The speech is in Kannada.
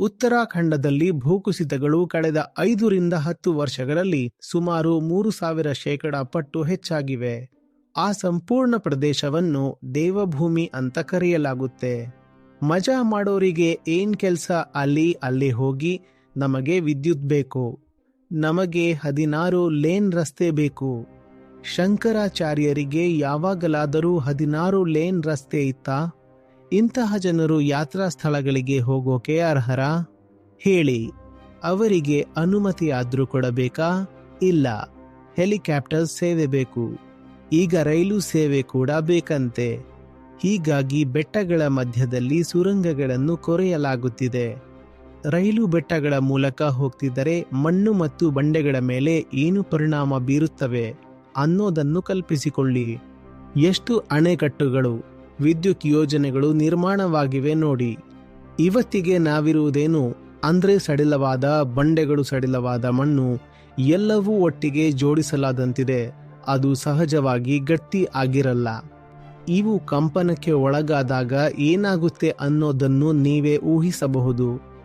ಉತ್ತರಾಖಂಡದಲ್ಲಿ ಭೂಕುಸಿತಗಳು ಕಳೆದ ಐದರಿಂದ ಹತ್ತು ವರ್ಷಗಳಲ್ಲಿ ಸುಮಾರು ಮೂರು ಸಾವಿರ ಶೇಕಡ ಪಟ್ಟು ಹೆಚ್ಚಾಗಿವೆ. ಆ ಸಂಪೂರ್ಣ ಪ್ರದೇಶವನ್ನು ದೇವಭೂಮಿ ಅಂತ ಕರೆಯಲಾಗುತ್ತೆ. ಮಜಾ ಮಾಡೋರಿಗೆ ಏನ್ ಕೆಲಸ ಅಲ್ಲಿ ಅಲ್ಲಿ ಹೋಗಿ ನಮಗೆ ವಿದ್ಯುತ್ ಬೇಕು. ನಮಗೆ ಹದಿನಾರು ಲೇನ್ ರಸ್ತೆ ಬೇಕು. ಶಂಕರಾಚಾರ್ಯರಿಗೆ ಯಾವಾಗಲಾದರೂ ಹದಿನಾರು ಲೇನ್ ರಸ್ತೆ ಇತ್ತಾ? ಇಂತಹ ಜನರು ಯಾತ್ರಾ ಸ್ಥಳಗಳಿಗೆ ಹೋಗೋಕೆ ಅರ್ಹರ? ಹೇಳಿ. ಅವರಿಗೆ ಅನುಮತಿ ಆದ್ರೂ ಕೊಡಬೇಕಾ? ಇಲ್ಲ. ಹೆಲಿಕಾಪ್ಟರ್ ಸೇವೆ ಬೇಕು. ಈಗ ರೈಲು ಸೇವೆ ಕೂಡ ಬೇಕಂತೆ. ಹೀಗಾಗಿ ಬೆಟ್ಟಗಳ ಮಧ್ಯದಲ್ಲಿ ಸುರಂಗಗಳನ್ನು ಕೊರೆಯಲಾಗುತ್ತಿದೆ. ರೈಲು ಬೆಟ್ಟಗಳ ಮೂಲಕ ಹೋಗ್ತಿದ್ದರೆ ಮಣ್ಣು ಮತ್ತು ಬಂಡೆಗಳ ಮೇಲೆ ಏನು ಪರಿಣಾಮ ಬೀರುತ್ತವೆ ಅನ್ನೋದನ್ನು ಕಲ್ಪಿಸಿಕೊಳ್ಳಿ. ಎಷ್ಟು ಅಣೆಕಟ್ಟುಗಳು? ವಿದ್ಯುತ್ ಯೋಜನೆಗಳು ನಿರ್ಮಾಣವಾಗಿವೆ ನೋಡಿ. ಇವತ್ತಿಗೆ ನಾವಿರುವುದೇನು? ಅಂದ್ರೆ ಸಡಿಲವಾದ, ಬಂಡೆಗಳು ಸಡಿಲವಾದ ಮಣ್ಣು ಎಲ್ಲವೂ ಒಟ್ಟಿಗೆ ಜೋಡಿಸಲಾದಂತಿದೆ. ಅದು ಸಹಜವಾಗಿ ಗಟ್ಟಿ ಆಗಿರಲ್ಲ. ಇವು ಕಂಪನಕ್ಕೆ ಒಳಗಾದಾಗ ಏನಾಗುತ್ತೆ ಅನ್ನೋದನ್ನು ನೀವೇ ಊಹಿಸಬಹುದು.